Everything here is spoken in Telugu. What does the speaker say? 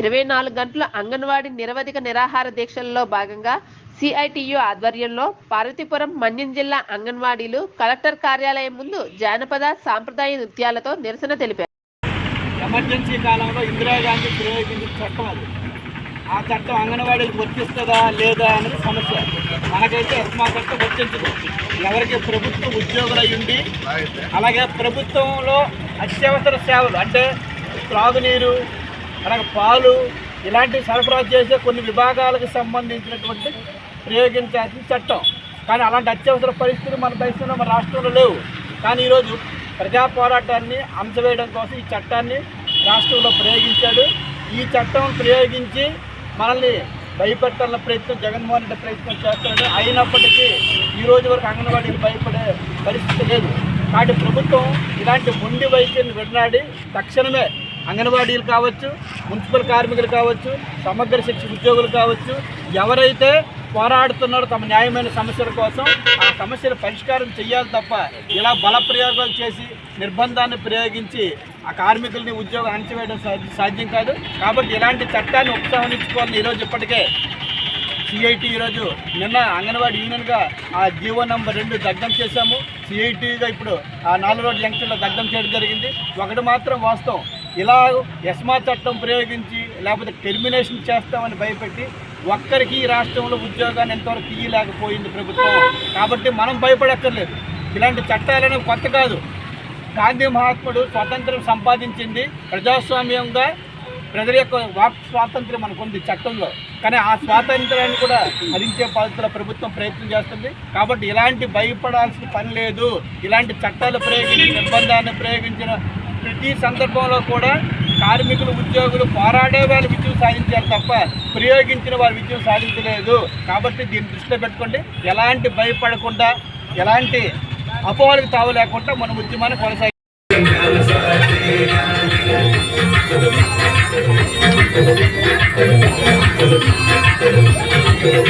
ఇరవై నాలుగు గంటల అంగన్వాడీ నిరవధిక నిరాహార దీక్షల్లో భాగంగా సిఐటియు ఆధ్వర్యంలో పార్వతీపురం మన్యం జిల్లా అంగన్వాడీలు కలెక్టర్ కార్యాలయం ముందు జానపద సాంప్రదాయ నృత్యాలతో నిరసన తెలిపారు. ఎమర్జెన్సీ కాలంలో ఇందిరాగాంధీ ప్రయోగించిన చట్టం అది. ఆ చట్టం అంగన్వాడీలకు వర్తిస్తుందా లేదా అనేది సమస్య. మనకైతే ఎస్మా చట్టం వర్తించదు. ఎవరికి ప్రభుత్వ ఉద్యోగులు అయ్యుండి అలాగే ప్రభుత్వంలో అత్యవసర సేవలు అంటే త్రాగునీరు అలాగే పాలు ఇలాంటివి సరఫరా చేసే కొన్ని విభాగాలకు సంబంధించినటువంటి ప్రయోగించాల్సిన చట్టం. కానీ అలాంటి అత్యవసర పరిస్థితులు మన దేశంలో మన రాష్ట్రంలో లేవు. కానీ ఈరోజు ప్రజా పోరాటాన్ని అంచవేయడం కోసం ఈ చట్టాన్ని రాష్ట్రంలో ప్రయోగించాడు. ఈ చట్టం ప్రయోగించి మనల్ని భయపెట్టాలన్న ప్రయత్నం జగన్మోహన్ రెడ్డి ప్రయత్నం చేస్తున్నాడు అయినప్పటికీ ఈ రోజు వరకు అంగన్వాడీలు భయపడే పరిస్థితి లేదు. కాబట్టి ప్రభుత్వం ఇలాంటి మొండి వైఖరిని విడనాడి తక్షణమే అంగన్వాడీలు కావచ్చు మున్సిపల్ కార్మికులు కావచ్చు సమగ్ర శిక్ష ఉద్యోగులు కావచ్చు ఎవరైతే పోరాడుతున్నారో తమ న్యాయమైన సమస్యల కోసం ఆ సమస్యల పరిష్కారం చేయాలి తప్ప ఇలా బల ప్రయోగాలు చేసి నిర్బంధాన్ని ప్రయోగించి ఆ కార్మికుల్ని ఉద్యోగం అణచివేయడం సాధ్యం కాదు. కాబట్టి ఇలాంటి చట్టాన్ని ఉపసంహరించుకోవాలని ఈరోజు ఇప్పటికే సిఐటి ఈరోజు నిన్న అంగన్వాడీ యూనియన్గా ఆ జీవో నంబర్ రెండు దగ్ధం చేశాము. సిఐటిగా ఇప్పుడు ఆ నాలుగు రోడ్డు జంక్షన్లో దగ్ధం చేయడం జరిగింది. ఒకటి మాత్రం వాస్తవం. ఇలా ఎస్మా చట్టం ప్రయోగించి లేకపోతే టెర్మినేషన్ చేస్తామని భయపెట్టి ఒక్కరికి ఈ రాష్ట్రంలో ఉద్యోగాన్ని ఎంతవరకు తీయలేకపోయింది ప్రభుత్వం. కాబట్టి మనం భయపడక్కర్లేదు. ఇలాంటి చట్టాలనేవి కొత్త కాదు. గాంధీ మహాత్ముడు స్వాతంత్రం సంపాదించింది ప్రజాస్వామ్యంగా ప్రజల యొక్క వాక్ స్వాతంత్రం మనకు ఉంది చట్టంలో. కానీ ఆ స్వాతంత్రాన్ని కూడా హరించే పద్ధతిలో ప్రభుత్వం ప్రయత్నం చేస్తుంది. కాబట్టి ఇలాంటి భయపడాల్సిన పని లేదు. ఇలాంటి చట్టాలు ప్రయోగించి నిర్బంధాన్ని ప్రయోగించిన ప్రతి సందర్భంలో కూడా కార్మికులు ఉద్యోగులు పోరాడే వాళ్ళు విజయం సాధించారు తప్ప ప్రయోగించిన వారు విజయం సాధించలేదు. కాబట్టి దీన్ని దృష్టిలో పెట్టుకోండి. ఎలాంటి భయపడకుండా ఎలాంటి అపోహలకు తావు లేకుండా మన ఉద్యమాన్ని కొనసాగి Thank